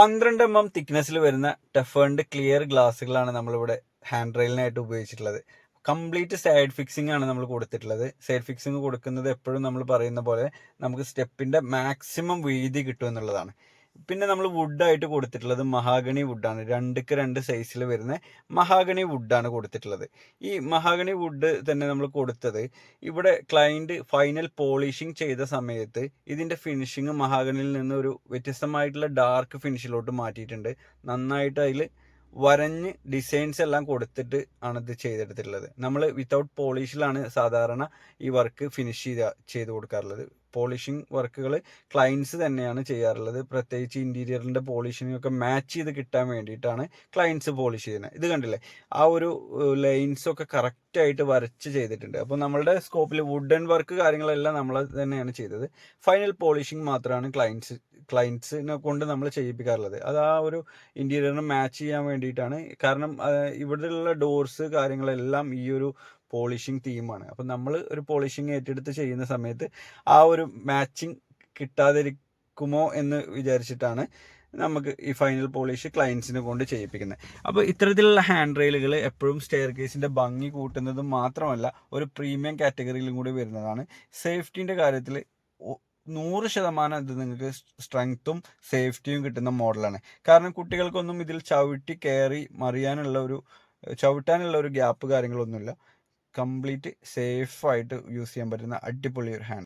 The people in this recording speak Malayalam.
പന്ത്രണ്ട് എം എം തിക്നെസ്സിൽ വരുന്ന ടെഫേണ്ട് ക്ലിയർ ഗ്ലാസ്സുകളാണ് നമ്മളിവിടെ ഹാൻഡ് റെയിലിനായിട്ട് ഉപയോഗിച്ചിട്ടുള്ളത്. കംപ്ലീറ്റ് സൈഡ് ഫിക്സിംഗ് ആണ് നമ്മൾ കൊടുത്തിട്ടുള്ളത്. സൈഡ് ഫിക്സിംഗ് കൊടുക്കുന്നത് എപ്പോഴും നമ്മൾ പറയുന്ന പോലെ നമുക്ക് സ്റ്റെപ്പിന്റെ മാക്സിമം വീതി കിട്ടും എന്നുള്ളതാണ്. പിന്നെ നമ്മൾ വുഡായിട്ട് കൊടുത്തിട്ടുള്ളത് മഹാഗണി വുഡാണ് രണ്ടുക്ക് രണ്ട് സൈസിൽ വരുന്ന മഹാഗണി വുഡാണ് കൊടുത്തിട്ടുള്ളത്. ഈ മഹാഗണി വുഡ് തന്നെ നമ്മൾ കൊടുത്തത് ഇവിടെ ക്ലയന്റ് ഫൈനൽ പോളിഷിങ് ചെയ്ത സമയത്ത് ഇതിന്റെ ഫിനിഷിങ് മഹാഗണിയിൽ നിന്ന് ഒരു വ്യത്യസ്തമായിട്ടുള്ള ഡാർക്ക് ഫിനിഷിലോട്ട് മാറ്റിയിട്ടുണ്ട്. നന്നായിട്ട് അതിൽ വരഞ്ഞ് ഡിസൈൻസ് എല്ലാം കൊടുത്തിട്ട് ആണ് ഇത് ചെയ്തെടുത്തിട്ടുള്ളത്. നമ്മൾ വിത്തൗട്ട് പോളിഷിലാണ് സാധാരണ ഈ വർക്ക് ഫിനിഷ് ചെയ്ത ചെയ്ത് കൊടുക്കാറുള്ളത്. പോളിഷിങ് വർക്കുകൾ ക്ലയൻസ് തന്നെയാണ് ചെയ്യാറുള്ളത്. പ്രത്യേകിച്ച് ഇന്റീരിയറിന്റെ പോളിഷിംഗ് ഒക്കെ മാച്ച് ചെയ്ത് കിട്ടാൻ വേണ്ടിയിട്ടാണ് ക്ലയൻസ് പോളിഷ് ചെയ്യുന്നത്. ഇത് കണ്ടില്ലേ? ആ ഒരു ലൈൻസ് ഒക്കെ കറക്റ്റായിട്ട് വരച്ച് ചെയ്തിട്ടുണ്ട്. അപ്പോൾ നമ്മളുടെ സ്കോപ്പിൽ വുഡൻ വർക്ക് കാര്യങ്ങളെല്ലാം നമ്മൾ തന്നെയാണ് ചെയ്തത്. ഫൈനൽ പോളിഷിംഗ് മാത്രമാണ് ക്ലയൻസ് ക്ലയൻസിനെ കൊണ്ട് നമ്മൾ ചെയ്യിപ്പിക്കാറുള്ളത്. അത് ആ ഒരു ഇന്റീരിയറിന് മാച്ച് ചെയ്യാൻ വേണ്ടിയിട്ടാണ്. കാരണം ഇവിടെയുള്ള ഡോർസ് കാര്യങ്ങളെല്ലാം ഈ ഒരു പോളിഷിങ് തീമാണ് അപ്പം നമ്മൾ ഒരു പോളിഷിങ് ഏറ്റെടുത്ത് ചെയ്യുന്ന സമയത്ത് ആ ഒരു മാച്ചിങ് കിട്ടാതിരിക്കുമോ എന്ന് വിചാരിച്ചിട്ടാണ് നമുക്ക് ഈ ഫൈനൽ പോളിഷ് ക്ലയൻസിനെ കൊണ്ട് ചെയ്യിപ്പിക്കുന്നത്. അപ്പോൾ ഇത്തരത്തിലുള്ള ഹാൻഡ് റെയിലുകൾ എപ്പോഴും സ്റ്റെയർ കേസിന്റെ ഭംഗി കൂട്ടുന്നതും മാത്രമല്ല ഒരു പ്രീമിയം കാറ്റഗറിയിലും കൂടി വരുന്നതാണ്. സേഫ്റ്റീന്റെ കാര്യത്തിൽ നൂറ് ശതമാനം ഇത് നിങ്ങൾക്ക് സ്ട്രെങ്ത്തും സേഫ്റ്റിയും കിട്ടുന്ന മോഡലാണ് കാരണം കുട്ടികൾക്കൊന്നും ഇതിൽ ചവിട്ടി കയറി മറിയാനുള്ള ഒരു ചവിട്ടാനുള്ള ഒരു ഗ്യാപ്പ് കാര്യങ്ങളൊന്നുമില്ല. കംപ്ലീറ്റ് സേഫായിട്ട് യൂസ് ചെയ്യാൻ പറ്റുന്ന അടിപൊളി ഒരു ഹാൻഡ്